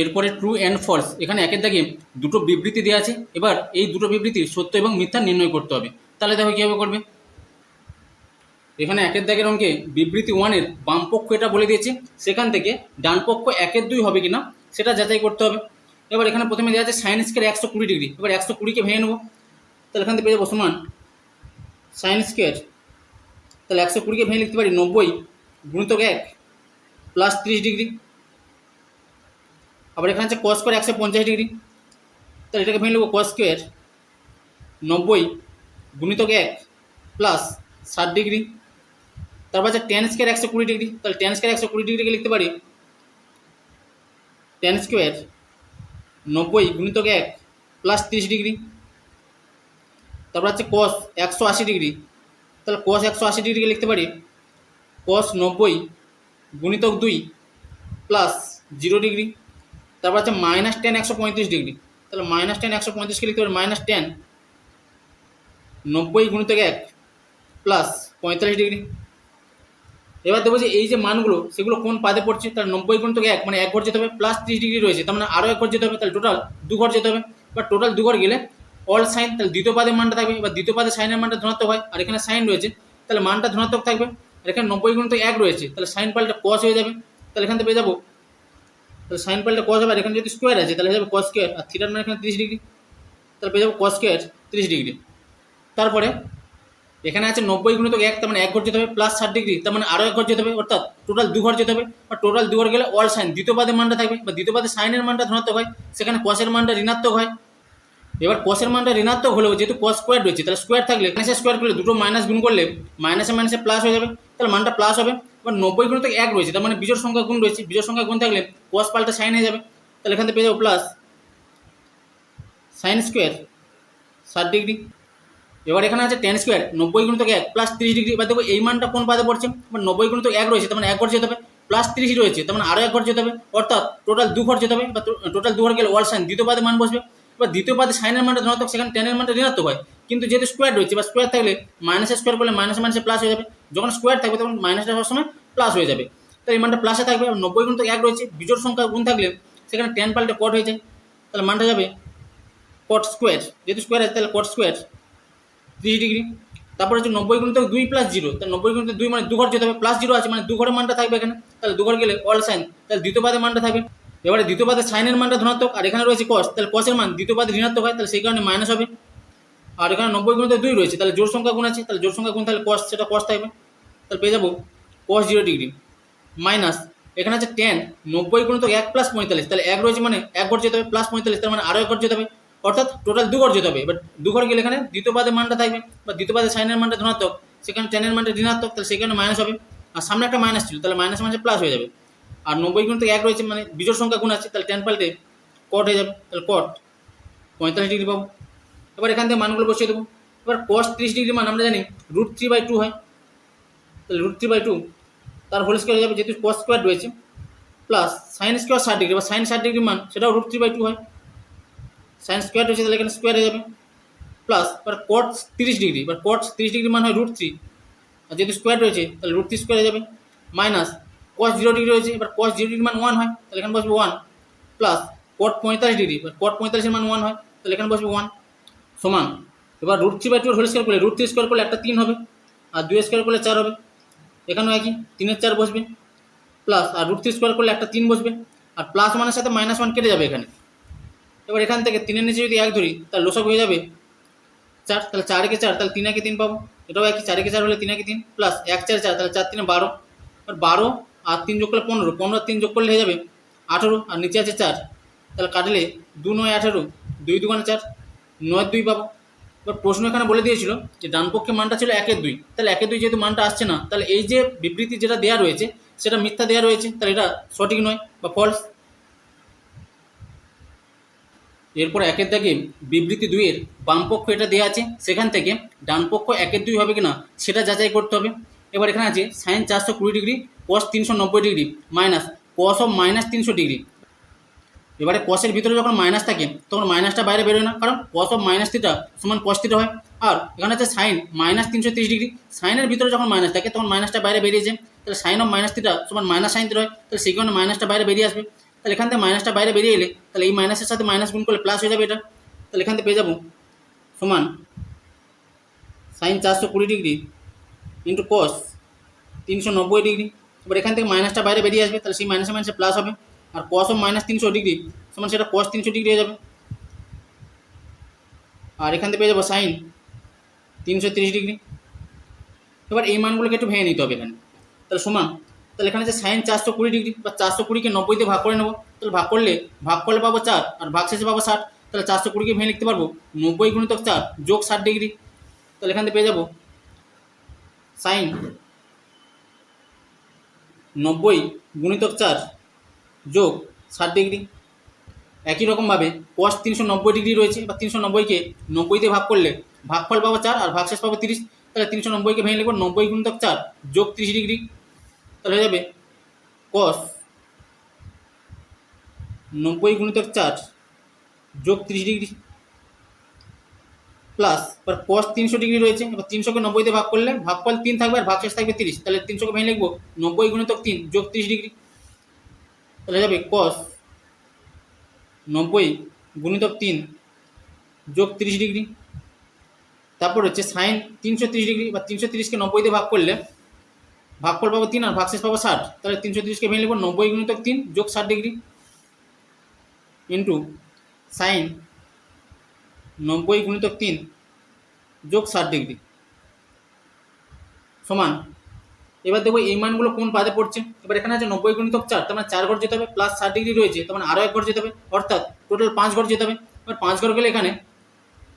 এরপরে true and false এখানে একের দাগে দুটো বিবৃতি দেওয়া আছে, এবার এই দুটো বিবৃতি সত্য এবং মিথ্যা নির্ণয় করতে হবে। তাহলে দেখো কীভাবে করবে? এখানে একের দাগের অঙ্কে বিবৃতি ওয়ানের বাম পক্ষ এটা বলে দিয়েছে, সেখান থেকে ডান পক্ষ একের দুই হবে কিনা, সেটা যাচাই করতে হবে। এবার এখানে প্রথমে দেওয়া আছে সাইন স্কোয়ার একশো কুড়ি ডিগ্রি এবার একশো কুড়িকে ভেঙে নেব। তাহলে এখান থেকে পেয়ে যাব সমান সাইন স্কোয়ার তাহলে একশো কুড়িকে ভেঙে লিখতে পারি নব্বই, গুণিতক এক প্লাস ত্রিশ ডিগ্রি আবার এখানে আছে কস স্কোয়ার একশো পঞ্চাশ ডিগ্রি তাহলে এটাকে ভেঙে নেব কস স্কোয়ার নব্বই গুণিতক এক প্লাস ষাট ডিগ্রি তারপর আছে টেন স্কোয়ার একশো কুড়ি ডিগ্রি তাহলে টেন স্কোয়ার একশো কুড়ি ডিগ্রিকে লিখতে পারি? টেন স্কোয়ার নব্বই গুণিতক এক প্লাস তিরিশ ডিগ্রি তারপর হচ্ছে কস একশো আশি ডিগ্রি তাহলে কস একশো আশি ডিগ্রিকে লিখতে পারি? কস নব্বই গুণিতক দুই প্লাস জিরো ডিগ্রি তারপর হচ্ছে মাইনাস টেন একশো পঁয়ত্রিশ ডিগ্রি তাহলে মাইনাস টেন একশো পঁয়ত্রিশকে লিখতে পারি মাইনাস টেন নব্বই গুণিতক এক প্লাস পঁয়তাল্লিশ ডিগ্রি এবার দেখব যে এই যে মানগুলো, সেগুলো কোন পাদে পড়ছে? তার নব্বই গুণ থেকে এক মানে এক ঘর যেতে হবে প্লাস ত্রিশ ডিগ্রি রয়েছে। তার মানে আরও এক ঘর যেতে হবে, তাহলে টোটাল দু ঘর যেতে হবে। বা টোটাল দু ঘর গেলে অল সাইন তাহলে দ্বিতীয় পাদের মানটা থাকবে। এবার দ্বিতীয় পাদের সাইনের মানটা ধনাত্মক হয়, আর এখানে সাইন রয়েছে, তাহলে মানটা ধনাত্মক থাকবে। আর এখানে নব্বই গুণ এক রয়েছে, তাহলে সাইন পাল্টা কস হয়ে যাবে। তাহলে এখান থেকে পেয়ে যাব তাহলে সাইন পাল্টা কস হবে এখানে যদি স্কোয়ার আছে, তাহলে হয়ে যাবে কস স্কোয়ার আর থিটার মানে এখানে তিরিশ ডিগ্রি। তাহলে পেয়ে যাব কস স্কোয়ার ত্রিশ ডিগ্রি। তারপরে এখানে আছে নব্বই গুণিত এক, তার মানে এক ঘর যেতে হবে প্লাস ষাট ডিগ্রি, তার মানে আরও এক ঘর যেতে হবে, অর্থাৎ টোটাল দু ঘর যেতে হবে বা টোটাল দু ঘর গেলে অল সাইন দ্বিতীয় পাদের মানটা থাকবে, বা দ্বিতীয় পাদের সাইনের মানটা ধনাত্মক হয়, সেখানে কসের মানটা ঋণাত্মক হয়। এবার কসের মানটা ঋণাত্মক হলেও যেহেতু কস স্কোয়ার রয়েছে, তাহলে স্কোয়ার থাকলে মাইনাসে স্কোয়ার করলে দুটো মাইনাস গুণ করলে মাইনাসে মাইনাসে প্লাস হয়ে যাবে, তাহলে মানটা প্লাস হবে। এবার নব্বই গুণ থেকে এক রয়েছে, তার মানে বিজোড় সংখ্যা গুণ রয়েছে। বিজোড় সংখ্যা গুণ থাকলে কস পাল্টা সাইন হয়ে যাবে। তাহলে এখান থেকে পেয়ে যাব প্লাস সাইন স্কোয়ার ষাট ডিগ্রি এবার এখানে আছে টেন স্কোয়ার নব্বই গুণ থেকে এক প্লাস তিরিশ ডিগ্রি এবার দেখো এই মানটা কোন পাদে পড়ছে? এবার নব্বই গুণ তো এক রয়েছে, তার মানে এক ঘর যেতে হবে। প্লাস তিরিশ রয়েছে, তার মানে আরও এক ঘর যেতে হবে। অর্থাৎ টোটাল দু ঘর যেতে হবে, বা টোটাল দু ঘর গেলে ওয়াল সাইন দ্বিতীয় পাদে মান বসবে। এবার দ্বিতীয় পাদে সাইনের মানটা ধনাত্মক সেখানে টেনের মানটা ঋণাত্মক হয়। কিন্তু যেহেতু স্কোয়ার রয়েছে বা স্কোয়ার থাকলে মাইনাসে স্কোয়ার করলে মাইনাসে মাইনাসে প্লাস হয়ে যাবে। যখন স্কোয়ার থাকবে, তখন মাইনাসটা সবসময় প্লাস হয়ে যাবে। তাহলে মানটা প্লাসে থাকবে নব্বই গুণ তো এক রয়েছে, বিজোড় সংখ্যা গুণ থাকলে সেখানে টেন পাল্টে কট হয়ে যায় তাহলে মানটা যাবে কট স্কোয়ার যেহেতু স্কোয়ার আছে, তাহলে কট স্কোয়ার ত্রিশ ডিগ্রি তারপর হচ্ছে নব্বই গুণিত দুই প্লাস জিরো তাহলে নব্বই গুণিত দুই মানে দু ঘর যেতে হবে প্লাস জিরো আছে মানে দু ঘরের মানটা থাকবে এখানে, তাহলে দু ঘর গেলে অল সাইন তাহলে দ্বিতীয় পাদের মানটা থাকবে। এবারে দ্বিতীয় পাদের সাইনের মানটা ধনাত্মক, আর এখানে রয়েছে কস তাহলে কসের মান দ্বিতীয় পাদে ঋণাত্মক হয়, তাহলে সেই কারণে মাইনাস হবে। আর এখানে নব্বই গুণিত দুই রয়েছে, তাহলে জোর সংখ্যা গুণ আছে, তাহলে জোর সংখ্যা গুণ তাহলে কস সেটা কস থাকবে। তাহলে পেয়ে যাব কস জিরো ডিগ্রি মাইনাস এখানে আছে টেন নব্বই গুণিত এক প্লাস পঁয়তাল্লিশ, তাহলে এক রয়েছে মানে এক ঘর যেতে হবে প্লাস পঁয়তাল্লিশ, তার মানে আরও এক ঘর যেতে হবে, অর্থাৎ টোটাল দু ঘর যেতে হবে, এবার দু ঘর গেলে এখানে দ্বিতীয় পাদের মানটা থাকবে, বা দ্বিতীয় পাদের সাইনের মানটা ধনাত্মক, সেখানে টেনের মানটা ঋণাত্মক, তাহলে সেখানে মাইনাস হবে, আর সামনে একটা মাইনাস ছিল, তাহলে মাইনাস মাইনাসে প্লাস হয়ে যাবে, আর নব্বই গুণ থেকে এক রয়েছে মানে বিজোড় সংখ্যা গুণ আছে, তাহলে টেন পাল্টে কট হয়ে যাবে, তাহলে কট পঁয়তাল্লিশ ডিগ্রি পাবো, এবার এখান থেকে মানগুলো বসিয়ে দেবো, এবার কস ত্রিশ ডিগ্রি মান আমরা জানি রুট থ্রি বাই টু হয় তাহলে রুট থ্রি বাই টু তার হোল স্কোয়ার হয়ে যাবে যেহেতু কস স্কোয়ার রয়েছে প্লাস সাইন স্কোয়ার ষাট ডিগ্রি বা সাইন ষাট ডিগ্রি মান, সেটাও রুট থ্রি বাই টু হয়। সাইন স্কোয়ার রয়েছে তাহলে এখানে স্কোয়ার হয়ে যাবে প্লাস এবার কট তিরিশ ডিগ্রি এবার কট তিরিশ ডিগ্রি মান হয় রুট থ্রি আর যেহেতু স্কোয়ার রয়েছে, তাহলে রুট থ্রি স্কোয়ার হয়ে যাবে মাইনাস কস জিরো ডিগ্রি রয়েছে, এবার কস জিরো ডিগ্রি মান ওয়ান হয়, তাহলে এখানে বসবে ওয়ান প্লাস কট পঁয়তাল্লিশ ডিগ্রি এবার কট পঁয়তাল্লিশের মান ওয়ান হয়, তাহলে এখানে বসবে ওয়ান সমান। এবার root three by two whole square করলে রুট থ্রি স্কোয়ার করলে একটা তিন হবে, আর দুই স্কোয়ার করলে চার হবে। এখানেও একই, তিনের চার বসবে। প্লাস আর রুট থ্রি স্কোয়ার করলে একটা তিন বসবে। আর প্লাস ওয়ানের সাথে মাইনাস ওয়ান কেটে যাবে এখানে। এবার এখান থেকে তিনের নিচে যদি এক ধরি, তাহলে লোসক হয়ে যাবে চার। তাহলে চার একে চার, তাহলে তিন একে তিন পাবো। এটাও একই, চার একে চার হলে তিন একে তিন প্লাস এক চার চার, তাহলে চার তিনে বারো। আর বারো আর তিন যোগ করলে পনেরো পনেরো তিন যোগ করলে হয়ে যাবে আঠেরো। আর নিচে আছে চার, তাহলে কাটলে দু নয় আঠেরো, দুই দুগুণে চার, নয় দুই পাবো। এবার প্রশ্ন এখানে বলে দিয়েছিল যে ডান পক্ষে মানটা ছিল একের দুই। তাহলে একের দুই যেহেতু মানটা আসছে না, তাহলে এই যে বিবৃতি যেটা দেওয়া রয়েছে, সেটা মিথ্যা দেওয়া রয়েছে, তাহলে এটা সঠিক নয় বা ফলস এরপর একের দাগে বিবৃতি দুইয়ের বাম পক্ষ এটা দেওয়া আছে, সেখান থেকে ডান পক্ষ একের দুই হবে কিনা, সেটা যাচাই করতে হবে। এবার এখানে আছে সাইন চারশো কুড়ি ডিগ্রি কস তিনশো নব্বই degree minus cos of minus তিনশো ডিগ্রি। এবারে কসের ভিতরে যখন মাইনাস থাকে, তখন মাইনাসটা বাইরে বেরোয় না। কারণ কস অফ মাইনাস থিটা সমান কস থিটা হয়। আর এখানে আছে সাইন মাইনাস তিনশো তিরিশ ডিগ্রি সাইনের ভিতরে যখন মাইনাস থাকে, তখন মাইনাসটা বাইরে বেরিয়ে যায়। তাহলে সাইন অফ মাইনাস থিটা সমান মাইনাস সাইন হয়। তাহলে সেই কারণে মাইনাসটা বাইরে বেরিয়ে আসবে। তাহলে এখান থেকে মাইনাসটা বাইরে বেরিয়ে এলে, তাহলে এই মাইনাসের সাথে মাইনাস গুণ করলে প্লাস হয়ে যাবে এটা। তাহলে এখান থেকে পেয়ে যাব সমান সাইন চারশো কুড়ি ডিগ্রি ইন্টু কস তিনশো নব্বই ডিগ্রি এবার এখান থেকে মাইনাসটা বাইরে বেরিয়ে আসবে, তাহলে সেই মাইনাসে মাইনাসে প্লাস হবে। আর কস ও মাইনাস তিনশো ডিগ্রি সমান সেটা কস তিনশো ডিগ্রি হয়ে যাবে। আর এখান থেকে পেয়ে যাব সাইন তিনশো তিরিশ ডিগ্রি এবার এই মানগুলোকে একটু ভেঙে নিতে হবে এখানে। তাহলে সমান, তাহলে এখানে যে সাইন চারশো কুড়ি ডিগ্রি বা চারশো কুড়িকে নব্বই দিয়ে ভাগ করে নেব, তাহলে ভাগ করলে ভাগ করলে পাবো চার আর ভাগ শেষে পাবো ষাট। তাহলে চারশো কুড়িকে ভেঙে লিখতে পারব নব্বই গুণিতক চার যোগ ষাট ডিগ্রি তাহলে এখান থেকে পেয়ে যাব সাইন নব্বই গুণিতক চার যোগ ষাট ডিগ্রি একই রকমভাবে কস তিনশো নব্বই ডিগ্রি রয়েছে বা তিনশো নব্বইকে নব্বই দিয়ে ভাগ করলে ভাগফল পাবো চার আর ভাগশেষ পাবো তিরিশ। তাহলে তিনশো নব্বইকে ভেঙে লিখব নব্বই গুণিতক চার যোগ তিরিশ ডিগ্রি তাহলে হয়ে যাবে কস নব্বই গুণিতক চার যোগ তিরিশ ডিগ্রি প্লাস এবার কস তিনশো ডিগ্রি রয়েছে, এবার তিনশোকে নব্বই দিয়ে ভাগ করলে ভাগফল তিন থাকবে আর ভাগশেষ থাকবে তিরিশ। তাহলে তিনশোকে ভেঙে লিখব নব্বই গুণিতক তিন যোগ তিরিশ ডিগ্রি তাহলে যাবে কস নব্বই গুণিতক তিন যোগ তিরিশ ডিগ্রি। তারপর হচ্ছে সাইন তিনশো তিরিশ ডিগ্রি বা তিনশো তিরিশকে নব্বই দিয়ে ভাগ করলে ভাগফল পাবো তিন আর ভাগশেষ পাবো ষাট। তাহলে তিনশো তিরিশকে ভেঙে নেব নব্বই গুণিতক তিন যোগ ষাট ডিগ্রি। ইন্টু সাইন নব্বই গুণিতক তিন যোগ ষাট ডিগ্রি। সমান এবার দেখব এই মানগুলো কোন পাদে পড়ছে। এবার এখানে আছে নব্বই গুণিতক চার, তার মানে চার ঘর যেতে হবে প্লাস ষাট ডিগ্রি রয়েছে, তার মানে আরও এক ঘর যেতে হবে, অর্থাৎ টোটাল পাঁচ ঘর যেতে হবে। এবার পাঁচ ঘর গেলে এখানে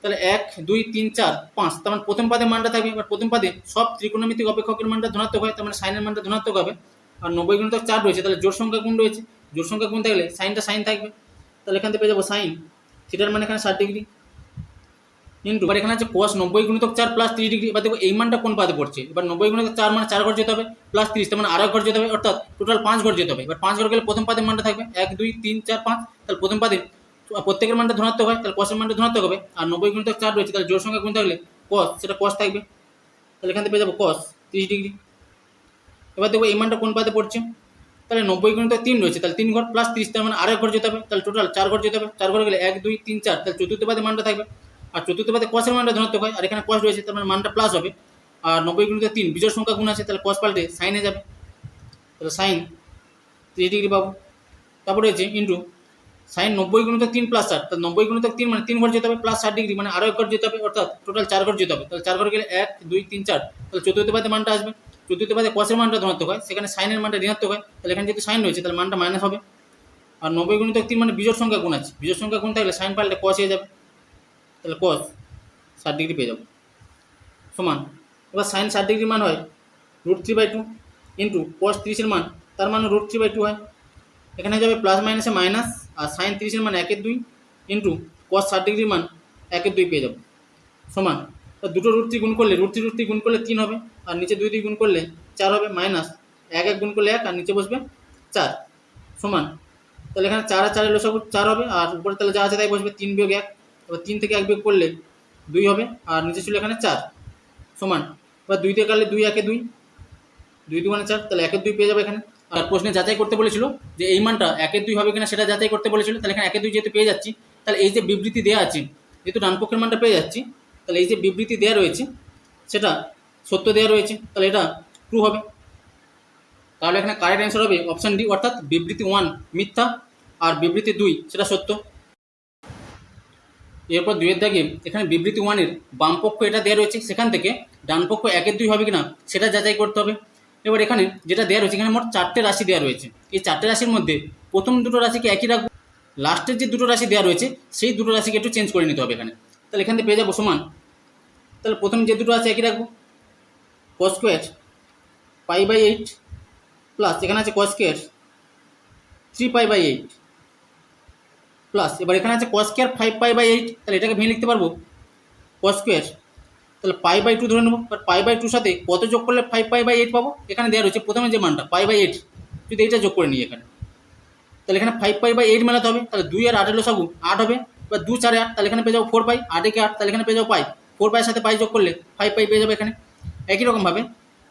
তাহলে এক, দুই, তিন, চার, পাঁচ, তার মানে প্রথম পাদে মানটা থাকবে। এবার প্রথম পাদে সব ত্রিকোণমিতিক অপেক্ষকের মানটা ধনাত্মক হয়, তার মানে সাইনের মানটা ধনাত্মক হবে। আর নব্বই গুণিতক চার রয়েছে, তাহলে জোর সংখ্যা গুণ রয়েছে? জোর সংখ্যা গুণ থাকলে সাইনটা সাইন থাকবে। তাহলে এখান থেকে পেয়ে যাব সাইন, থিটার মানে এখানে ষাট ডিগ্রি ইন্টু এবার এখানে আছে কোয়াস নব্বই গুণিতক চার প্লাস তিরিশ ডিগ্রি এবার দেখো এই মানটা কোন পাদে পড়ছে? এবার নব্বই গুণিতক চার মানে চার ঘর যেতে হবে প্লাস তিরিশ, তার মানে আরও ঘর যেতে হবে, অর্থাৎ টোটাল পাঁচ ঘর যেতে হবে। এবার পাঁচ ঘর গেলে প্রথম পাতে মানটা থাকবে এক, দুই, তিন, চার, পাঁচ, তাহলে প্রথম পাতে প্রত্যেকের মানটা ধনাত্মক হয়, তাহলে কসের মানটা ধনাত্মক হবে, আর নব্বই গুণিতক চার রয়েছে, তাহলে জোর সংখ্যা গুণ থাকলে কস সেটা কস থাকবে। তাহলে এখান থেকে পেয়ে যাব কস তিরিশ ডিগ্রি এবার দেখব এই মানটা কোন পাদে পড়ছে? তাহলে নব্বই গুণিতক তিন রয়েছে, তাহলে তিন ঘর প্লাস তিরিশ, তার মানে আরও এক ঘর যেতে হবে, তাহলে টোটাল চার ঘর যেতে হবে, চার ঘর গেলে এক, দুই, তিন, চার, তাহলে চতুর্থ পাদে মানটা থাকবে। আর চতুর্থ পাদে কসের মানটা ধনাত্মক হয়, আর এখানে কস রয়েছে, তার মানে মানটা প্লাস হবে। আর নব্বই গুণিত তিন বিজয় সংখ্যা গুণ আছে, তাহলে কস পাল্টে সাইনে যাবে। তাহলে সাইন তিরিশ ডিগ্রি পাবো। তারপরে রয়েছে ইন্টু সাইন নব্বই গুণিত তিন প্লাস ষাট, তাহলে নব্বই গুণিত তিন মানে তিন ঘর যেতে হবে প্লাস ষাট ডিগ্রি মানে আরও এক ঘর যেতে হবে, অর্থাৎ টোটাল চার ঘর যেতে হবে। তাহলে চার ঘর গেলে এক, দুই, তিন, চার, তাহলে চতুর্থ পাদে মানটা আসবে। চতুর্থ পাদে কসের মানটা ধনাত্মক হয়, সেখানে সাইনের মানটা ঋণাত্মক হয়, তাহলে এখানে যেহেতু সাইন রয়েছে, তাহলে মানটা মাইনাস হবে। আর নব্বই গুণিত তিন মানে বিজোড় সংখ্যা গুণ আছে, বিজোড় সংখ্যা গুণ থাকলে সাইন পাল্টে কস হয়ে যাবে। তাহলে কস ষাট ডিগ্রি পেয়ে যাব। সমান। এবার সাইন ষাট ডিগ্রি মান হয় root three by two into cos তিরিশের মান, তার মানে রুট থ্রি বাই টু হয়। এখানে যাবে প্লাস মাইনাসে মাইনাস আর সাইন তিরিশের মান একের দুই ইন্টু কস ষাট ডিগ্রির মান একের দুই পেয়ে যাব। সমান। তা দুটো রুট থ্রি গুণ করলে রুট থ্রি রুট থ্রি গুণ করলে তিন হবে, আর নিচে দুই দুই গুণ করলে চার হবে মাইনাস এক এক গুণ করলে এক, আর নিচে বসবে চার। সমান। তাহলে এখানে চার আর চারের লসাগু চার হবে, আর উপরে তাহলে যা আছে তাই বসবে, তিন বিয়োগ এক। এবার তিন থেকে এক বিয়োগ করলে দুই হবে, আর নিচে ছিল এখানে চার, সমান। এবার দুই থেকে কাটলে দুই, একে দুই দুই দু মানে চার, তাহলে একের দুই পেয়ে যাবে এখানে। আর প্রশ্নে যাচাই করতে বলেছিল যে এই মানটা একের দুই হবে কিনা সেটা যাচাই করতে বলেছিল, তাহলে এখানে একের দুই যেহেতু পেয়ে যাচ্ছি, তাহলে এই যে বিবৃতি দেওয়া আছে, যেহেতু ডান পক্ষের মানটা পেয়ে যাচ্ছি, তাহলে এই যে বিবৃতি দেওয়া রয়েছে, সেটা সত্য দেওয়া রয়েছে, তাহলে এটা ট্রু হবে। তাহলে এখানে কারেক্ট অ্যান্সার হবে অপশান ডি অর্থাৎ বিবৃতি ওয়ান মিথ্যা, আর বিবৃতি দুই, সেটা সত্য। এরপর দুইয়ের দাগে এখানে বিবৃতি ওয়ানের বাম পক্ষ এটা দেওয়া রয়েছে সেখান থেকে ডান পক্ষ একের দুই হবে কিনা সেটা যাচাই করতে হবে। এবার এখানে যেটা দেওয়া রয়েছে এখানে মোট চারটে রাশি দেওয়া রয়েছে। এই চারটে রাশির মধ্যে প্রথম দুটো রাশিকে একই রাখব, লাস্টের যে দুটো রাশি দেওয়া রয়েছে সেই দুটো রাশিকে একটু চেঞ্জ করে নিতে হবে এখানে। তাহলে এখান থেকে পেয়ে যাব সমান। তাহলে প্রথম যে দুটো আছে একই রাখব cos square pi by eight plus এখানে আছে cos square three pi by eight plus এবার এখানে আছে cos square five pi by eight তাহলে এটাকে ভেঙে লিখতে পারব? কস স্কোয়ার তাহলে পাই বাই টু ধরে নেব। বাট পাই বাই টুর সাথে কত যোগ করলে ফাইভ পাই বাই এইট পাবো? এখানে দেওয়া রয়েছে প্রথমে যে মানটা পাই বাই এইট যদি এইটা যোগ করে নিই এখানে। তাহলে এখানে ফাইভ পাই বাই এইট মেলাতে হবে। তাহলে দুই আর আটের লসাগু আট হবে। বা দু চারে আট, তাহলে এখানে পেয়ে যাব ফোর পাই আটেকে আট, তাহলে এখানে পেয়ে যাব পাই ফোর পাইয়ের সাথে পাই যোগ করলে ফাইভ পাই পেয়ে যাবে এখানে। একই রকমভাবে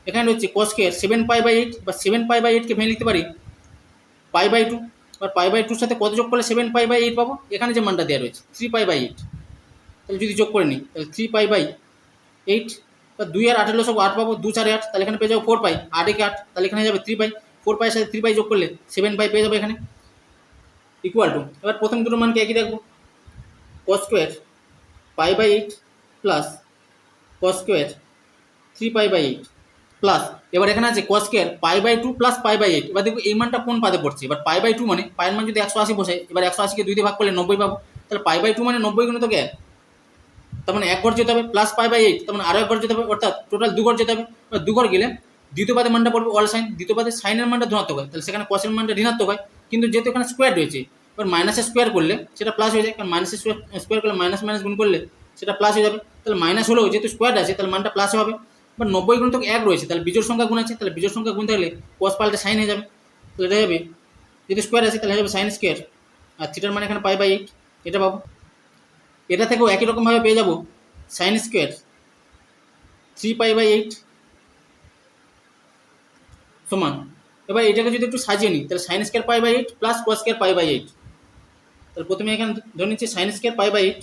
এখানে রয়েছে cos square seven pi by eight বা সেভেন পাই বাই এইটকে ভেঙে লিখতে পারি। পাই বাই টু এবার পাই বাই টুর সাথে কত যোগ করলে সেভেন পাই বাই এইট পাবো? এখানে যে মানটা দেওয়া রয়েছে থ্রি পাই বাই এইট তাহলে যদি যোগ করে নিই, তাহলে থ্রি পাই বাই এইট বা দুই আর আটের সব আট পাবো, দু চারে আট, তাহলে এখানে পেয়ে যাব ফোর পাই। আট একে আট, তাহলে এখানে যাবে থ্রি পাই। ফোর পাইয়ের সাথে থ্রি পাই যোগ করলে সেভেন পাই পেয়ে যাবে এখানে। ইকুয়াল টু এবার প্রথম দুটো মানকে একই রাখব cos square pi by eight plus cos square three pi by eight plus এবার এখানে আছে square pi by two plus pi by eight এবার দেখব এই মানটা কোন পাদে পড়ছে? এবার পাই বাই টু মানে পায়ের মান যদি একশো আশি বসে, এবার একশো আশিকে দুই দিয়ে ভাগ করলে নব্বই পাবো। তাহলে পাই বাই টু মানে নব্বই গুণ তো এক। তার মানে এক ঘর যেতে হবে প্লাস পাই বাই এইট তার মানে আরও এক ঘর যেতে হবে, অর্থাৎ টোটাল দু ঘর যেতে হবে। এবার দু ঘর গেলে দ্বিতীয় পাদের মানটা পড়বে অল সাইন দ্বিতীয় পাদের সাইনের মানটা ধনাত্মক হয়। তাহলে সেখানে কসের মানটা ঋণাত্মক হয়, কিন্তু যেহেতু এখানে স্কোয়ার রয়েছে, এবার মাইনাসের স্কোয়ার করলে সেটা প্লাস হয়ে যায়, কারণ মাইনাসের স্কোয়ার করলে মাইনাস মাইনাস গুণ করলে সেটা প্লাস হয়ে যাবে। তাহলে মাইনাস হলেও যেহেতু স্কোয়ার আছে, তাহলে মানটা প্লাস হবে। এবার নব্বই গুণ তো এক রয়েছে, তাহলে বিজোর সংখ্যা গুণ আছে, তাহলে বিজোর সংখ্যা গুণ থাকলে কস পাল্টে সাইন হয়ে যাবে, তাহলে এটা যাবে, যদি স্কোয়ার আছে তাহলে যাবে সাইন স্কোয়ার আর থিটার মানে এখানে পাই বাই এইট এটা পাবো, এটা থেকেও একই রকমভাবে পেয়ে যাব sine square three pi by eight সমান, এবার এটাকে যদি একটু সাজিয়ে নিই, তাহলে sine square pi by eight plus cos square pi by eight তাহলে প্রথমে এখানে ধরে নিচ্ছি sine square pi by eight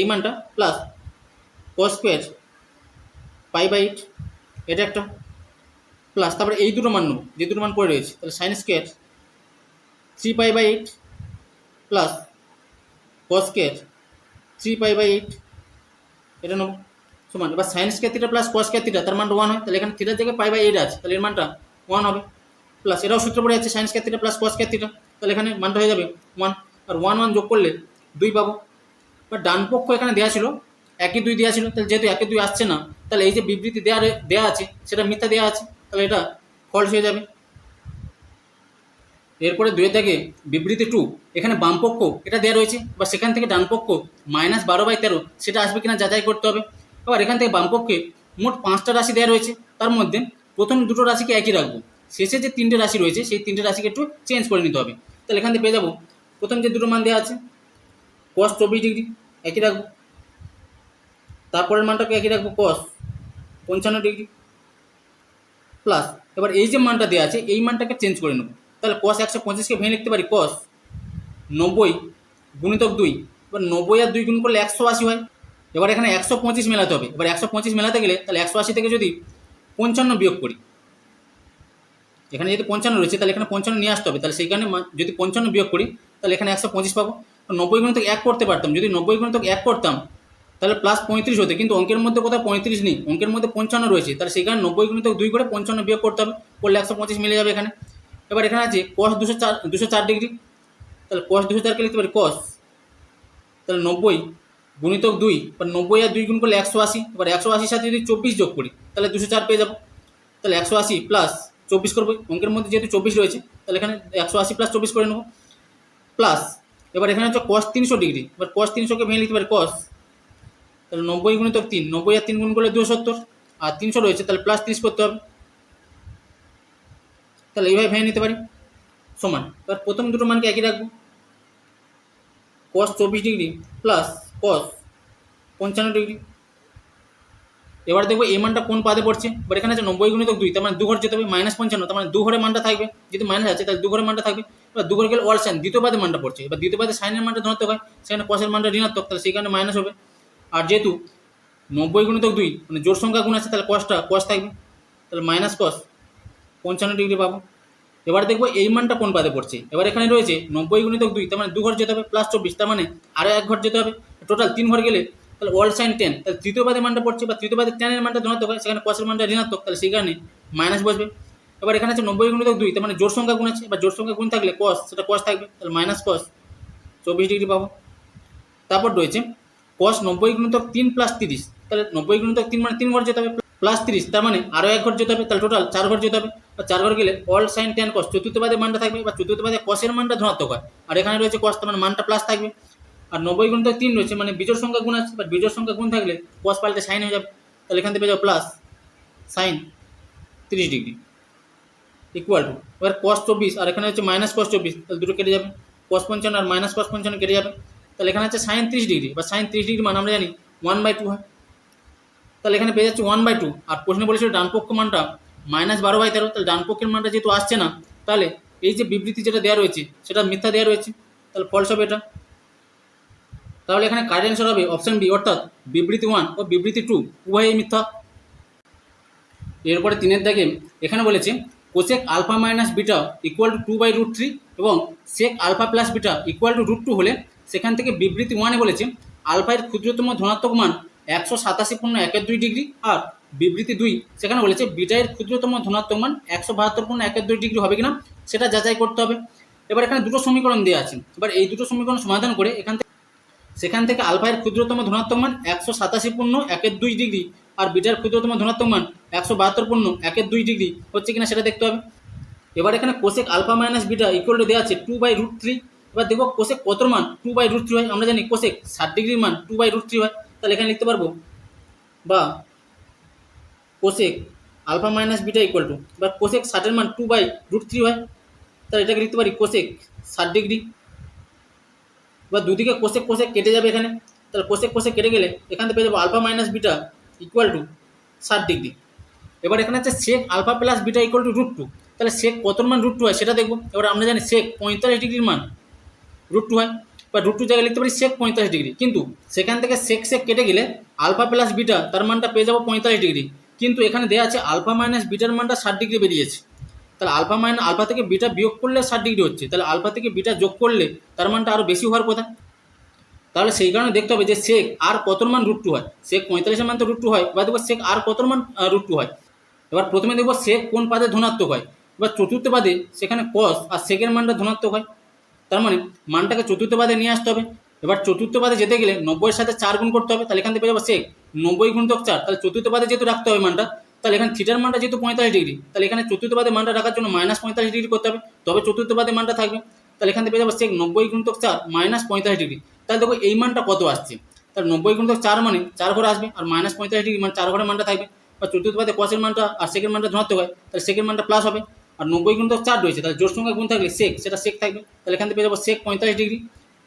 এই মানটা plus cos square pi by eight. এটা একটা। প্লাস তারপরে এই দুটো মান নেব। যে দুটো মান পড়ে রয়েছে, তাহলে sine square three pi by eight plus cos square three pi by eight এটা নেব। সমান। এবার sine square theta plus cos square theta তার মানটা ওয়ান হয়। তাহলে এখানে থিটার জায়গায় পাই বাই এইট আছে। তাহলে এর মানটা ওয়ান হবে। প্লাস এটাও সূত্র পড়ে যাচ্ছে sine square theta plus cos square theta তাহলে এখানে মানটা হয়ে যাবে ওয়ান আর ওয়ান ওয়ান যোগ করলে দুই পাবো। এবার ডান পক্ষ এখানে দেওয়া ছিল একই দুই দেওয়া ছিল, তাহলে যেহেতু একই দুই আসছে না, তাহলে এই যে বিবৃতি দেওয়া দেওয়া আছে, সেটা মিথ্যা দেওয়া আছে, তাহলে এটা ফল্স হয়ে যাবে। এরপরে দুয়ের দাগে বিবৃতি টু এখানে বাম পক্ষ এটা দেওয়া রয়েছে, বা সেখান থেকে ডান পক্ষ মাইনাস বারো বাই তেরো, সেটা আসবে কিনা যাচাই করতে হবে। আবার এখান থেকে বাম পক্ষে মোট পাঁচটা রাশি দেওয়া রয়েছে, তার মধ্যে প্রথম দুটো রাশিকে একই রাখব। শেষে যে তিনটে রাশি রয়েছে, সেই তিনটে রাশিকে একটু চেঞ্জ করে নিতে হবে। তাহলে এখান থেকে পেয়ে যাব, প্রথম যে দুটো মান দেওয়া আছে কস চব্বিশ ডিগ্রি, একই রাখব। তারপরের মানটাকে একই রাখব কস পঞ্চান্ন ডিগ্রি প্লাস এবার এই যে মানটা দেওয়া আছে, এই মানটাকে চেঞ্জ করে নেব। তাহলে কস একশো পঁচিশকে ভেঙে লিখতে পারি কস নব্বই গুণিতক দুই। এবার নব্বই আর দুই গুণ করলে একশো আশি হয়। এবার এখানে একশো পঁচিশ মেলাতে হবে। এবার একশো পঁচিশ মেলাতে গেলে তাহলে একশো আশি থেকে যদি পঞ্চান্ন বিয়োগ করি, এখানে যদি পঞ্চান্ন রয়েছে, তাহলে এখানে পঞ্চান্ন নিয়ে আসতে হবে। তাহলে সেইখানে মা- যদি পঞ্চান্ন বিয়োগ করি, তাহলে এখানে একশো পঁচিশ পাবো। নব্বই গুণিতক এক করতে পারতাম। যদি নব্বই গুণিতক এক করতাম তাহলে প্লাস পঁয়ত্রিশ হতে, কিন্তু অঙ্কের মধ্যে কোথাও পঁয়ত্রিশ নেই, অঙ্কের মধ্যে পঞ্চান্ন রয়েছে, তাহলে সেখানে নব্বই গুণিতক দুই করে পঞ্চান্ন বিয়োগ করতে হবে, করলে একশো পঁচিশ মিলে যাবে এখানে। এবার এখানে আছে কস দুশো চার দুশো চার ডিগ্রি তাহলে কস দুশো চারকে লিখতে পারি কস তাহলে নব্বই গুণিতক দুই, এবার নব্বই আর দুই গুণ করলে একশো আশি, এবার একশো আশির সাথে যদি চব্বিশ যোগ করি, তাহলে দুশো চার পেয়ে যাব, তাহলে একশো আশি প্লাস চব্বিশ করব, অঙ্কের মধ্যে যেহেতু চব্বিশ রয়েছে, তাহলে এখানে একশো আশি প্লাস চব্বিশ করে নেব প্লাস এবার এখানে হচ্ছে কস তিনশো ডিগ্রি এবার কস তিনশোকে ভেঙে লিখতে পারি কস তাহলে নব্বই গুণিতক তিন, নব্বই আর তিন গুণ করলে দুশো সত্তর, আর তিনশো রয়েছে, তাহলে প্লাস তিরিশ করতে হবে। তাহলে এইভাবে ভেঙে নিতে পারি। সমান, এবার প্রথম দুটো মানকে একই রাখব। কস চব্বিশ ডিগ্রি প্লাস কস পঞ্চান্ন ডিগ্রি। এবার দেখব এই মানটা কোন পাদে পড়ছে, এবার এখানে আছে নব্বই গুণিতক দুই, তার মানে দু ঘর যেতে হবে মাইনাস পঞ্চান্ন, তার মানে দু ঘরে মানটা থাকবে। যদি মাইনাস আছে, তাহলে দু ঘরে মানটা থাকবে। এবার দু ঘরে গেলে অল সাইন দ্বিতীয় পাদে মানটা পড়ছে। এবার দ্বিতীয় পাদে সাইনের মানটা ধনাত্মক হয়, সেখানে কসের মানটা ঋণাত্মক, তাহলে সেখানে মাইনাস হবে। আর যেহেতু নব্বই গুণিতক দুই মানে জোর সংখ্যা গুণ আছে, তাহলে কসটা কস থাকবে। তাহলে মাইনাস কস পঞ্চান্ন ডিগ্রি পাবো। এবার দেখব এই মানটা কোন পাদে পড়ছে। এবার এখানে রয়েছে নব্বই গুণিতক দুই, তার মানে দু ঘর যেতে হবে প্লাস চব্বিশ, তার মানে আরও এক ঘর যেতে হবে। টোটাল তিন ঘর গেলে, তাহলে অল সাইন টেন তাহলে তৃতীয় পাদে মানটা পড়ছে, বা তৃতীয় পাদে টেনের মানটা ধনাত্মক হয়, সেখানে কসের মানটা ঋণাত্মক, তাহলে কারণে মাইনাস বসবে। এবার এখানে আছে নব্বই গুণিতক দুই, তার মানে জোর সংখ্যা গুণ আছে, বা জোর সংখ্যা গুণ থাকলে কস সেটা কস থাকবে, তাহলে মাইনাস কস চব্বিশ ডিগ্রি পাবো। তারপর রয়েছে কস নব্বই গুণিতক তিন প্লাস তিরিশ। তাহলে নব্বই গুণিতক তিন মানে তিন ঘর যেতে হবে প্লাস তিরিশ, তার মানে আরও এক ঘর যেতে হবে, তাহলে টোটাল চার ঘর যেতে হবে। চার ঘর গেলে অল সাইন টেন কস চতুর্থ পাদে মানটা থাকবে বা চতুর্থ পাদে কসের মানটা ধনাত্মক হয়। আর এখানে রয়েছে কস তার মানে মানটা প্লাস থাকবে। আর নব্বই গুণিতক তিন রয়েছে মানে বিজোড় সংখ্যা গুণ আছে বা বিজোড় সংখ্যা গুণ থাকলে কস পাল্টে সাইন হয়ে যাবে। তাহলে এখান থেকে পেয়ে যাব প্লাস সাইন তিরিশ ডিগ্রি। ইকুয়াল টু এবার কস চব্বিশ, আর এখানে হচ্ছে মাইনাস কস চব্বিশ, তাহলে দুটো কেটে যাবে। কস পঞ্চান্ন আর মাইনাস কস পঞ্চান্ন কেটে যাবে। তাহলে এখানে হচ্ছে সাইন ত্রিশ ডিগ্রি বা সাইন ত্রিশ ডিগ্রি মানে আমরা জানি ওয়ান বাই টু হয়। তাহলে এখানে পেয়ে যাচ্ছে ওয়ান বাই টু আর প্রশ্নে বলেছিল ডান পক্ষ মানটা মাইনাস বারো বাই তেরো। তাহলে ডান পক্ষের মানটা যেহেতু আসছে না, তাহলে এই যে বিবৃতি যেটা দেওয়া রয়েছে, সেটা মিথ্যা দেওয়া রয়েছে। তাহলে ফলস হবে এটা। তাহলে এখানে কারেন্ট অ্যান্সার হবে অপশন বি অর্থাৎ বিবৃতি ওয়ান ও বিবৃতি টু উভয়ই মিথ্যা। এরপরে তিনের দাগে এখানে বলেছে cosec alpha minus beta equal to two by root three এবং sec alpha plus beta equal to root two হলে সেখান থেকে বিবৃতি ওয়ানে বলেছে আলফায়ের ক্ষুদ্রতম ধনাত্মক মান একশো সাতাশি পূর্ণ একের দুই ডিগ্রি আর বিবৃতি দুই, সেখানে বলেছে বিটায়ের ক্ষুদ্রতম ধনাত্মক মান একশো বাহাত্তর পূর্ণ একের দুই ডিগ্রি হবে কিনা সেটা যাচাই করতে হবে। এবার এখানে দুটো সমীকরণ দেওয়া আছে। এবার এই দুটো সমীকরণ সমাধান করে এখান থেকে সেখান থেকে আলফায়ের ক্ষুদ্রতম ধনাত্মক মান একশো সাতাশি পূর্ণ একের দুই ডিগ্রি আর বিটার ক্ষুদ্রতম ধনাত্মক মান, একশো বাহাত্তর পূর্ণ, একের দুই ডিগ্রি। হচ্ছে কিনা সেটা দেখতে হবে। এবার এখানে cosec alpha minus beta equal to দেওয়া আছে টু বাই রুট থ্রি এবার দেখব কোসেক কত মান? টু বাই রুট থ্রি হয়। আমরা জানি কোসেক ষাট ডিগ্রির মান টু বাই রুট থ্রি হয়। তাহলে এখানে লিখতে পারব, বা cosec alpha minus beta equal to বা কোসেক ষাটের মান টু বাই রুট থ্রি হয়। তাহলে এটাকে লিখতে পারি কোসেক ষাট ডিগ্রি। এবার দুদিকে কোসেক কোসেক কেটে যাবে এখানে। তাহলে কোসেক কোসেক কেটে গেলে এখান থেকে পেয়ে যাব alpha minus beta equal to ষাট ডিগ্রি এবার এখানে হচ্ছে sec alpha plus beta equal to root two তাহলে সেক কত মান? রুট টু হয়, সেটা দেখব। এবার আমরা জানি সেক পঁয়তাল্লিশ ডিগ্রির মান। রুট টু হয়। বা রুট টু জায়গায় লিখতে পারি সেক পঁয়তাল্লিশ ডিগ্রি কিন্তু সেখান থেকে সেক সেক কেটে গেলে আলফা প্লাস বিটা তার মানটা পেয়ে যাব পঁয়তাল্লিশ ডিগ্রি কিন্তু এখানে দেওয়া আছে আলফা মাইনাস বিটার মানটা ষাট ডিগ্রি বেরিয়েছে। তাহলে আলফা মাইনাস আলফা থেকে বিটা বিয়োগ করলে ষাট ডিগ্রি হচ্ছে। তাহলে আলফা থেকে বিটা যোগ করলে তার মানটা আরও বেশি হওয়ার কথা। তাহলে সেই কারণে দেখতে হবে যে সেক আর কত মান রুট টু হয়। সেক পঁয়তাল্লিশের মান তো রুট টু হয়। এবার দেখব সেক আর কত মান রুট টু হয়। এবার প্রথমে দেখব সেক কোন পাদে ধনাত্মক হয়। এবার চতুর্থ পাদে সেখানে কস আর সেকের মানটা ধনাত্মক হয়। তার মানে মানটাকে চতুর্থ পাদে নিয়ে আসতে হবে। এবার চতুর্থ পাদে যেতে গেলে নব্বইয়ের সাথে চার গুণ করতে হবে। তাহলে এখান থেকে পেয়ে যাব সেক নব্বই গুণিতক চার। তাহলে চতুর্থ পাদে যেহেতু রাখতে হবে মানটা, তাহলে এখানে থিটার মানটা যেহেতু পঁয়তাল্লিশ ডিগ্রি তাহলে এখানে চতুর্থ পাদে মানটা রাখার জন্য মাইনাস পঁয়তাল্লিশ ডিগ্রি করতে হবে। তবে চতুর্থ পাদে মানটা থাকবে। তাহলে এখান থেকে পেয়ে যাব সেক নব্বই গুণিতক চার মাইনাস পঁয়তাল্লিশ ডিগ্রি তাহলে দেখো এই মানটা কত আসছে? তাহলে নব্বই গুণিতক চার মানে চার ঘরে আসবে আর মাইনাস পঁয়তাল্লিশ ডিগ্রি মানে চার ঘরের মানটা থাকবে। বা চতুর্থ পাদে কসের মানটা আর সেকেন্ড মানটা ধনাত্মক হয়, তাহলে সেকেন্ড মানটা প্লাস হবে। আর নব্বই গুণিতক চার রয়েছে, তাহলে জোর সংখ্যা গুণ থাকলে সেক সেটা সেক থাকবে। তাহলে এখান থেকে পেয়ে যাব সেক পঁয়তাল্লিশ ডিগ্রি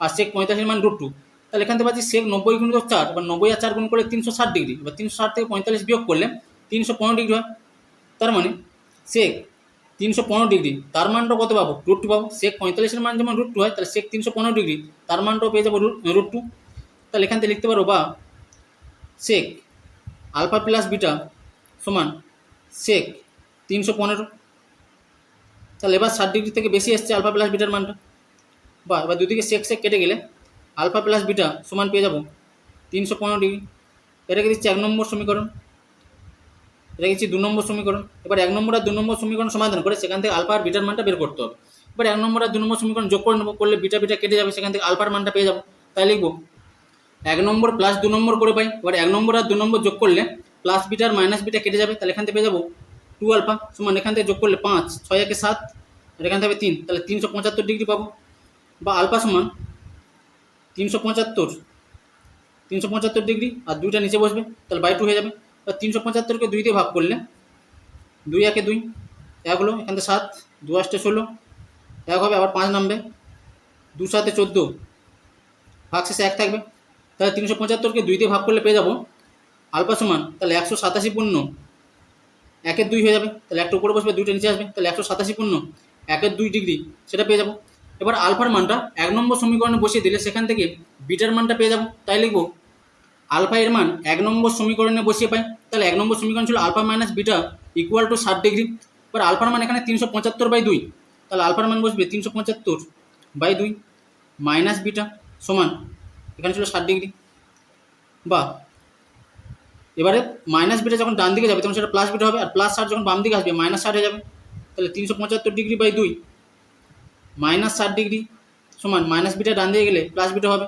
আর সেক পঁয়তাল্লিশ মান রুট টু তাহলে এখান থেকে পাচ্ছি সেক নব্বই গুণিতক চার বা নব্বই আর চার গুণ করলে তিনশো ষাট ডিগ্রি বা তিনশো ষাট থেকে পঁয়তাল্লিশ বিয়োগ করলে তিনশো পনেরো ডিগ্রি হয়। তার মানে সেক তিনশো পনেরো ডিগ্রি। তার মানটা কত পাবো? রুট টু পাবো। সেক পঁয়তাল্লিশের মান যেমন রুট টু হয়, তাহলে সেক তিনশো পনেরো ডিগ্রি। তার মানটাও পেয়ে যাব রুট টু তাহলে এখান থেকে লিখতে পারো বা সেক আলফা প্লাস বিটা সমান সেক তিনশো পনেরো। তাহলে এবার ষাট ডিগ্রি থেকে বেশি এসছে আলফা প্লাস বিটার মানটা। বা এবার দুদিকে সেক সেক কেটে গেলে আলফা প্লাস বিটা সমান পেয়ে যাব তিনশো পনেরো ডিগ্রি। এটাকে দিচ্ছি এক নম্বর সমীকরণ। এটা দিচ্ছি দু নম্বর সমীকরণ। এবার এক নম্বর আর দু নম্বর সমীকরণ সমাধান করে সেখান থেকে আলফা আর বিটার মানটা বের করতে হবে। এবার এক নম্বর আর দু নম্বর সমীকরণ যোগ করে নেব, করলে বিটা বিটা কেটে যাবে, সেখান থেকে আলফার মানটা পেয়ে যাব। তাই লিখব, এক নম্বর প্লাস দু নম্বর করে পাই। এবার এক নম্বর আর দু নম্বর যোগ করলে প্লাস বিটার মাইনাস বিটা কেটে যাবে, তাহলে এখান থেকে পেয়ে যাব টু আলফা সমান এখান থেকে যোগ করলে পাঁচ, ছয় একে সাত, আর এখান থেকে তিন, তাহলে তিনশো পঁচাত্তর ডিগ্রি পাবো। বা আলফা সমান তিনশো পঁচাত্তর তিনশো পঁচাত্তর ডিগ্রি আর দুইটা নিচে বসবে, তাহলে বাই টু হয়ে যাবে। এবার তিনশো পঁচাত্তরকে দুই দিয়ে ভাগ করলে দুই একে দুই, এক হলো এখান থেকে সাত, দু আষ্টে ষোলো, এক হবে আবার পাঁচ নামবে, দু সাতে চোদ্দ, ভাগ শেষে এক থাকবে। তাহলে তিনশো পঁচাত্তরকে দুই দিয়ে ভাগ করলে পেয়ে যাব আলফা সমান, তাহলে একশো সাতাশি পূর্ণ একের দুই হয়ে যাবে, তাহলে একটা উপরে বসবে, দুইটা নিচে আসবে, তাহলে একশো সাতাশি পূর্ণ, একের দুই ডিগ্রি, সেটা পেয়ে যাব। এবার আলফার মানটা এক নম্বর সমীকরণে বসিয়ে দিলে সেখান থেকে বিটার মানটা পেয়ে যাব, তাই লিখব আলফা এর মান এক নম্বর সমীকরণে বসিয়ে পাই। তাহলে এক নম্বর সমীকরণ ছিল alpha minus beta equal to ষাট ডিগ্রি এবার আলফার মান এখানে তিনশো পঁচাত্তর বাই দুই। তাহলে আলফার মান বসবে তিনশো পঁচাত্তর বাই দুই মাইনাস বিটা সমান, এখানে ছিল ষাট ডিগ্রি বা, এবারে মাইনাস বিটা যখন ডান দিকে যাবে, তখন সেটা প্লাস বিটা হবে। আর প্লাস ষাট যখন বাম দিকে আসবে মাইনাস ষাট হয়ে যাবে। তাহলে তিনশো পঁচাত্তর ডিগ্রি বাই দুই মাইনাস ষাট ডিগ্রি সমান মাইনাস বিটা ডান দিয়ে গেলে প্লাস বিটা হবে।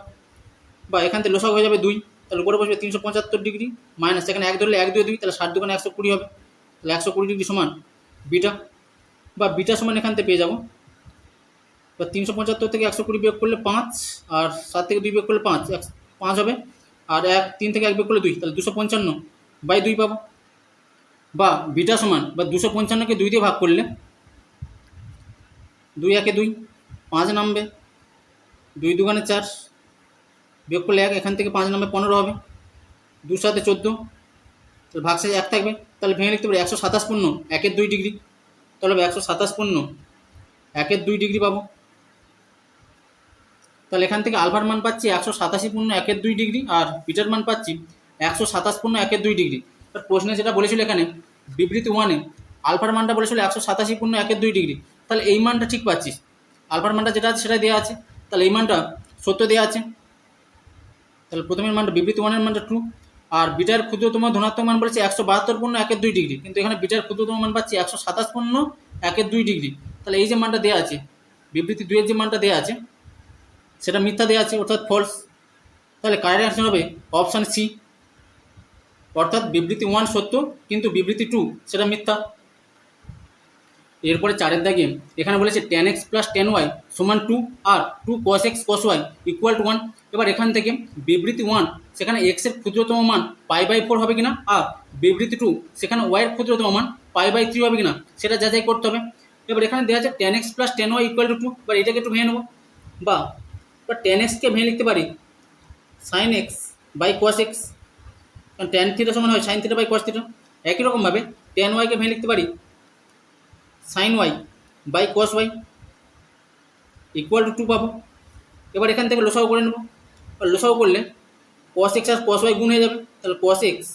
বা এখান থেকে লোসক হয়ে যাবে দুই। তাহলে উপরে বসবে তিনশো পঁচাত্তর ডিগ্রি মাইনাস এখানে এক ধরলে এক দুই দুই তাহলে ষাট দোকানে একশো কুড়ি হবে। তাহলে একশো কুড়ি ডিগ্রি সমান বিটা। বা বিটা সমান এখান থেকে পেয়ে যাব। বা তিনশো পঁচাত্তর থেকে একশো কুড়ি বিয়োগ করলে পাঁচ, আর সাত থেকে দুই বিয়োগ করলে পাঁচ, এক, পাঁচ হবে। আর এক, তিন থেকে এক বিয়োগ করলে দুই, তাহলে দুশো পঞ্চান্ন বাই দুই পাবো। বা বিটা সমান, বা দুশো পঞ্চান্নকে দুই দিয়ে ভাগ করলে দুই একে দুই, পাঁচ নামবে। দুই দুগানে চার বিয়োগ করলে এক, এখান থেকে পাঁচ নামবে পনেরো হবে। দু সাথে চোদ্দ, তাহলে ভাগশেষ এক থাকবে। তাহলে ভেঙে লিখতে পারি একশো সাতাশ পূর্ণ একের দুই ডিগ্রি। তাহলে একশো সাতাশ পূর্ণ একের দুই ডিগ্রি পাবো। তাহলে এখান থেকে আলফার মান পাচ্ছি একশো সাতাশি পূর্ণ একের দুই ডিগ্রি, আর বিটার মান পাচ্ছি একশো সাতাশ পূর্ণ একের দুই ডিগ্রি। আর প্রশ্নে যেটা বলেছিল এখানে, বিবৃতি ওয়ানে আলফার মানটা বলেছিল একশো সাতাশি পূর্ণ একের দুই ডিগ্রি। তাহলে এই মানটা ঠিক পাচ্ছিস। আলফার মানটা যেটা আছে সেটা দেওয়া আছে। তাহলে এই মানটা সত্য দেওয়া আছে। তাহলে প্রথমের মানটা বিবৃতি ওয়ানের মানটা ট্রু আর বিটার ক্ষুদ্রতম ধনাত্মক মান বলেছে একশো বাহাত্তর পূর্ণ একের দুই ডিগ্রি কিন্তু এখানে বিটার ক্ষুদ্রতম মান পাচ্ছি একশো সাতাশ পূর্ণ একের দুই ডিগ্রি তাহলে এই যে মানটা দেওয়া আছে, বিবৃতি দুইয়ের যে মানটা দেওয়া আছে, সেটা মিথ্যা দেওয়া আছে, অর্থাৎ ফলস তাহলে কারেক্ট অ্যান্সার হবে অপশান সি অর্থাৎ বিবৃতি ওয়ান সত্য, কিন্তু বিবৃতি টু সেটা মিথ্যা। এরপরে চারের দাগে এখানে বলেছে tan x plus tan y সমান two R two cos x cos y equal to one এবার এখান থেকে বিবৃতি ওয়ান সেখানে এক্সের ক্ষুদ্রতম মান পাই বাই ফোর হবে কিনা? আর বিবৃতি টু সেখানে ওয়াইয়ের ক্ষুদ্রতম মান পাই বাই থ্রি হবে কিনা? সেটা যাচাই করতে হবে। এবার এখানে দেওয়া আছে tan x plus tan y equal to two এবার এটাকে একটু ভেঙে নেব। বা এবার টেন এক্সকে ভেঙে লিখতে পারি। Sine x by cos x কারণ টেন থিটা সমান হয় sine theta by cos theta একই রকমভাবে টেন ওয়াইকে ভেঙে লিখতে পারি। Sine y by cos y equal to two পাবো। এবার এখান থেকে লোসাও করে নেব। আর লোসাও করলে কস এক্স আর কস ওয়াই গুণ হয়ে যাবে। তাহলে cos x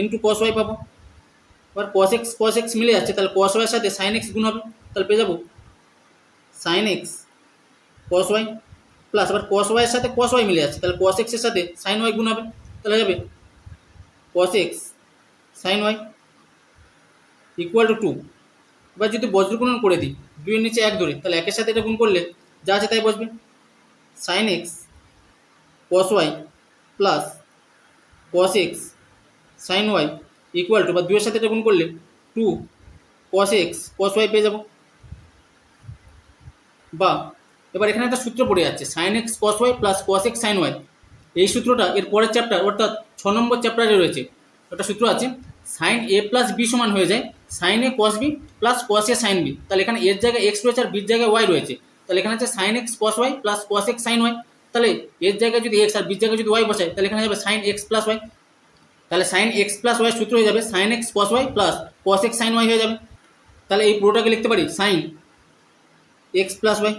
into cos y পাবো। এবার কস এক্স কস এক্স মিলে যাচ্ছে। তাহলে কস ওয়াইয়ের সাথে সাইন এক্স গুণ হবে। তাহলে পেয়ে যাব sine x cos y plus এবার কস ওয়াইয়ের সাথে কস ওয়াই মিলে যাচ্ছে। তাহলে কস এক্সের সাথে সাইন ওয়াই গুণ হবে। তাহলে যাবে cos x sine y equal to two এবার যদি বজ্রগুণন করে দিই, দুইয়ের নিচে এক ধরে, তাহলে একের সাথে এটা গুণ করলে যা আছে তাই বসবে। Sine x cos y plus cos x sine y equal to বা দুইয়ের সাথে এটা গুণ করলে two cos x cos y পেয়ে যাব। বা এবার এখানে একটা সূত্র পড়ে যাচ্ছে sine x cos y plus cos x sine y এই সূত্রটা এর পরের চ্যাপ্টার অর্থাৎ ছ নম্বর চ্যাপ্টারে রয়েছে। একটা সূত্র আছে সাইন এ প্লাস বি সমান হয়ে যায় sine A cos B plus cos A sine B তাহলে এখানে এর জায়গায় এক্স রয়েছে আর বির জায়গায় ওয়াই রয়েছে। তাহলে এখানে আছে sine x cos y plus cos x sine y তাহলে এর জায়গায় যদি এক্স আর বির জায়গায় যদি ওয়াই বসায় তাহলে এখানে যাবে সাইন এক্স প্লাস ওয়াই তাহলে সাইন এক্স প্লাস ওয়াই সূত্র হয়ে যাবে sine x cos y plus cos x sine y হয়ে যাবে। তাহলে এই পুরোটাকে লিখতে পারি সাইন এক্স প্লাস ওয়াই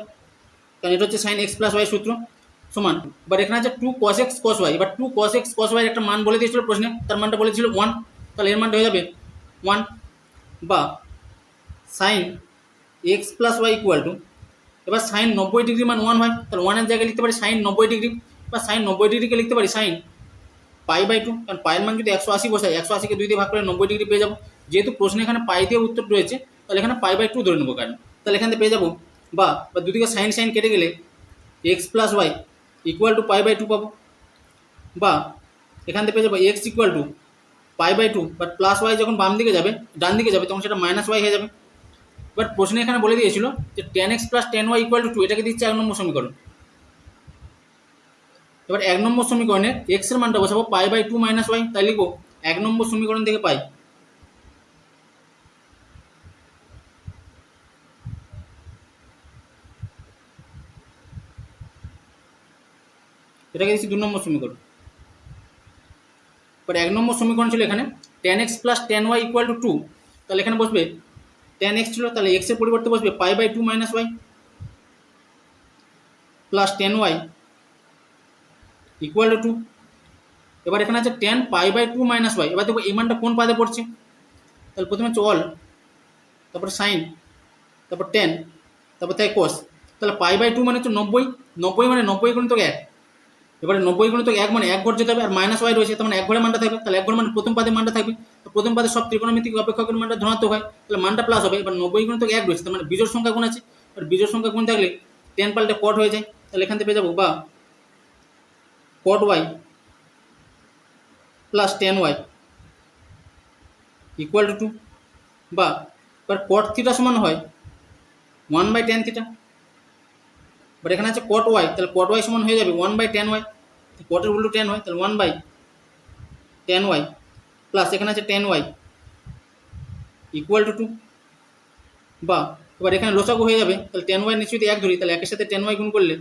কারণ এটা হচ্ছে সাইন এক্স প্লাস ওয়াই সূত্র। সমান। বাট এখানে আছে two cos x cos y এবার two cos x cos y একটা মান বলে দিয়েছিল প্রশ্নে। তার মানটা বলেছিল ওয়ান তাহলে এর মানটা হয়ে যাবে ওয়ান বা sine x plus y equal to এবার সাইন নব্বই ডিগ্রি মান ওয়ান হয়, তাহলে ওয়ানের জায়গায় লিখতে পারি সাইন নব্বই ডিগ্রি বা সাইন নব্বই ডিগ্রিকে লিখতে পারি সাইন পাই বাই টু কারণ পায়ের মান যদি একশো আশি বসায়, একশো আশিকে দুই দিয়ে ভাগ করে নব্বই ডিগ্রি পেয়ে যাব। যেহেতু প্রশ্নে এখানে পাই দিয়ে উত্তর রয়েছে, তাহলে এখানে পাই বাই টু ধরে নেব কারণ, তাহলে এখান থেকে পেয়ে যাব, বা বা দুদিকে সাইন সাইন কেটে গেলে x plus y equal to pi by two পাবো, বা এখান থেকে পেয়ে যাব x equal to pi by two but plus y যখন বাম দিকে যাবে, ডান দিকে যাবে, তখন সেটা মাইনাস ওয়াই হয়ে যাবে। বাট প্রশ্নে এখানে বলে দিয়েছিল যে tan x plus tan y equal to two এটাকে দিচ্ছে এক নম্বর সমীকরণ। এবার এক নম্বর সমীকরণে এক্সের মানটা বসাবো, pi by two minus y তাই লিখব, এক নম্বর সমীকরণ থেকে পাই। এটাকে দিচ্ছি দু নম্বর সমীকরণ। এবার এক নম্বর সমীকরণ ছিল এখানে tan x plus tan y equal to two তাহলে এখানে বসবে টেন এক্স ছিল, তাহলে এক্সের পরিবর্তে বসবে pi by two minus y plus tan y equal to two এবার এখানে আছে tan pi by two minus y এবার দেখব এই মানটা কোন পাদে পড়ছে, তাহলে প্রথমে হচ্ছে অল তারপর সাইন তারপর টেন তারপর তাই কোস তাহলে পাই বাই টু মানে হচ্ছে নব্বই নব্বই মানে নব্বই গুণিত এক এবারে নব্বই গুণিত এক মানে এক ঘর যেতে হবে, আর মাইনাস ওয়াই রয়েছে, তার মানে এক ঘরে মানটা থাকবে, তাহলে এক ঘর মানে প্রথম পাদে মানটা থাকবে প্রথম পাদে সব ত্রিকোণমিতিক অপেক্ষকের মানটা ধনাত্মক হয়, তাহলে মানটা প্লাস হবে, এবার নব্বই গুণিত এক রয়েছে, তার মানে বিজোড় সংখ্যা গুণ আছে আর বিজোড় সংখ্যা গুণ থাকলে টেন পাল্টে কট হয়ে যায়, তাহলে এখান থেকে পেয়ে যাব বা cot y plus tan y equal to two বা এবার কট থিটা সমান হয় one by tan theta but এখানে আছে কট ওয়াই তাহলে কট ওয়াই সমান হয়ে যাবে ওয়ান বাই টেন ওয়াই কটের উল্টো টেন হয় তাহলে one by tan y plus এখানে আছে tan y equal to two বা এবার এখানে লসাগু হয়ে যাবে তাহলে টেন ওয়াই নিশ্চয়ই যদি এক ধরি তাহলে একের সাথে টেন ওয়াই গুণ করলে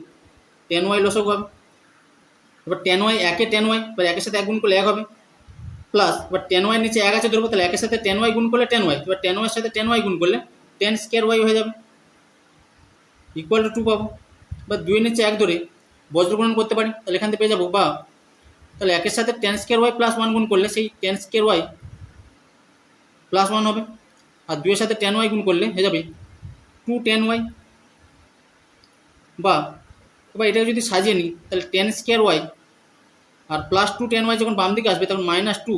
টেন ওয়াই লসাগু হবে এবার টেন ওয়াই একে টেন ওয়াই এবার একের সাথে এক গুণ করলে এক হবে প্লাস এবার টেন ওয়াই নিচে এক আছে ধরবো তাহলে একের সাথে টেন ওয়াই গুণ করলে টেন ওয়াই এবার টেন ওয়াইয়ের সাথে টেন ওয়াই গুণ করলে টেন স্কোয়ার ওয়াই হয়ে যাবে ইকুয়াল টু টু পাবো বা দুই নিচে এক ধরে বজ্রগুণন করতে পারি, তাহলে এখান থেকে পেয়ে যাব, বা তাহলে একের সাথে tan square y plus one গুণ করলে সেই tan square y plus one হবে, আর দুইয়ের সাথে টেন ওয়াই গুণ করলে হয়ে যাবে টু টেন ওয়াই বা এবার এটাকে যদি সাজিয়ে নিই, তাহলে টেন স্কোয়ার ওয়াই আর প্লাস টু টেন ওয়াই যখন বাম দিকে আসবে, তখন মাইনাস টু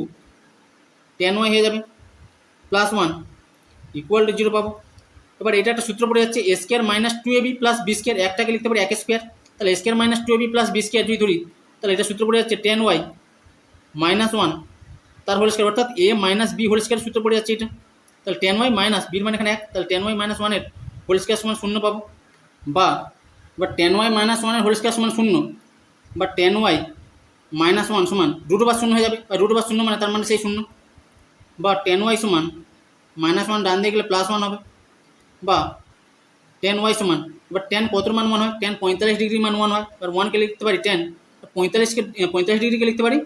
টেন ওয়াই হয়ে যাবে plus one equal to zero পাবো। এবার এটা একটা সূত্র পড়ে যাচ্ছে square minus two AB plus B square একটাকে লিখতে পারি এক স্কোয়ার তাহলে square minus two AB plus B square যদি ধরি, তাহলে এটা সূত্র পড়ে যাচ্ছে টেন ওয়াই মাইনাস ওয়ান তার হোল স্কোয়ার অর্থাৎ A minus B whole square সূত্র পড়ে যাচ্ছে এটা, তাহলে টেন ওয়াই মাইনাস বির মানে এখানে এক, তাহলে টেন ওয়াই মাইনাস ওয়ানের হোল স্কোয়ার সমান শূন্য পাবো, বা বা টেন ওয়াই মাইনাস ওয়ানের হোল স্কোয়ার সমান শূন্য, বা টেন ওয়াই মাইনাস ওয়ান সমান রুট ওভার শূন্য হয়ে যাবে বা রুট ওভার শূন্য মানে তার মানে সেই শূন্য, বা টেন ওয়াই সমান মাইনাস ওয়ান ডান দিয়ে গেলে প্লাস ওয়ান হবে বা টেন ওয়াই সমান, এবার টেন কত মান ওয়ান হয়? টেন পঁয়তাল্লিশ ডিগ্রি মান ওয়ান হয়। এবার ওয়ানকে লিখতে পারি টেন পঁয়তাল্লিশকে পঁয়তাল্লিশ ডিগ্রিকে লিখতে পারি?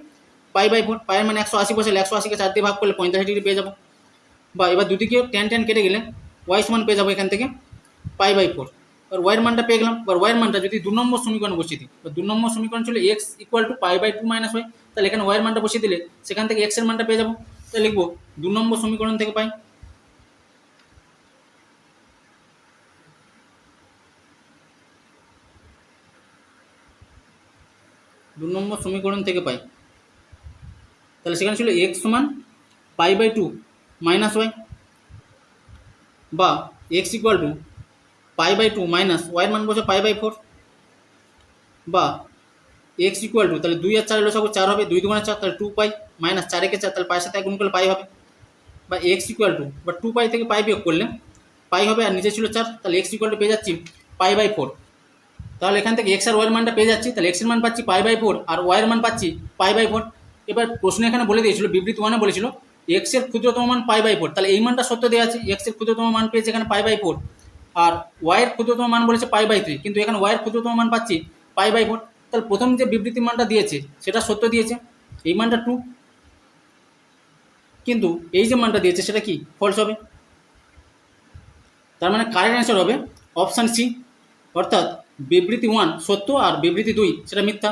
পাই বাই ফোর পায়ের মানে একশো আশি বসে একশো আশিকে চার দিয়ে ভাগ করলে পঁয়তাল্লিশ ডিগ্রি পেয়ে যাব। বা এবার দুদিকে টেন টেন কেটে গেলে ওয়াই সমান পেয়ে যাব এখান থেকে, পাই বাই ফোর এবার ওয়াইয়ের মানটা পেয়ে গেলাম। এবার ওয়াইয়ের মানটা যদি দু নম্বর সমীকরণ বসিয়ে দিই দু নম্বর সমীকরণ ছিল x equal to pi by two minus y তাহলে এখানে ওয়াইয়ের মানটা বসিয়ে দিলে সেখান থেকে এক্সের মানটা পেয়ে যাব। তাহলে লিখব দু নম্বর সমীকরণ থেকে পাই। দু নম্বর সমীকরণ থেকে পাই। তাহলে সেখানে ছিল এক্স সমান pi by two minus y বা x equal to pi by two minus ওয়াইয়ের মান বসে পাই বাই ফোর বা এক্স ইকুয়াল টু তাহলে দুই আর চার লসাগু চার হবে, দুই দুগুণে চার, তাহলে টু পাই মাইনাস চার একে চার, তাহলে পায়ের সাথে এক গুণ করলে পাই হবে। বা এক্স ইকুয়াল টু বা টু পাই থেকে পাই বিয়োগ করলে পাই হবে আর নিচে ছিল চার, তাহলে এক্স ইকুয়াল টু পেয়ে যাচ্ছি পাই বাই ফোর তাহলে এখান থেকে এক্স আর ওয়াইয়ের মানটা পেয়ে যাচ্ছি। তাহলে এক্সের মান পাচ্ছি পাই বাই ফোর আর ওয়াইয়ের মান পাচ্ছি পাই বাই ফোর এবার প্রশ্ন এখানে বলে দিয়েছিল, বিবৃতি ওয়ানে বলেছিল এক্সের ক্ষুদ্রতম মান পাই বাই ফোর তাহলে এই মানটা সত্য দেওয়া আছে এক্সের ক্ষুদ্রতম মান পেয়েছে এখানে পাই বাই ফোর আর ওয়াইয়ের ক্ষুদ্রতম মান বলেছে পাই বাই থ্রি কিন্তু এখানে ওয়াইয়ের ক্ষুদ্রতম মান পাচ্ছি পাই বাই ফোর তাহলে প্রথম যে বিবৃতি মানটা দিয়েছে, সেটা সত্য দিয়েছে। এই মানটা টু কিন্তু এই যে মানটা দিয়েছে, সেটা কি? ফলস হবে। তার মানে কারেন্ট অ্যান্সার হবে অপশান সি অর্থাৎ বিবৃতি ওয়ান সত্য আর বিবৃতি দুই সেটা মিথ্যা।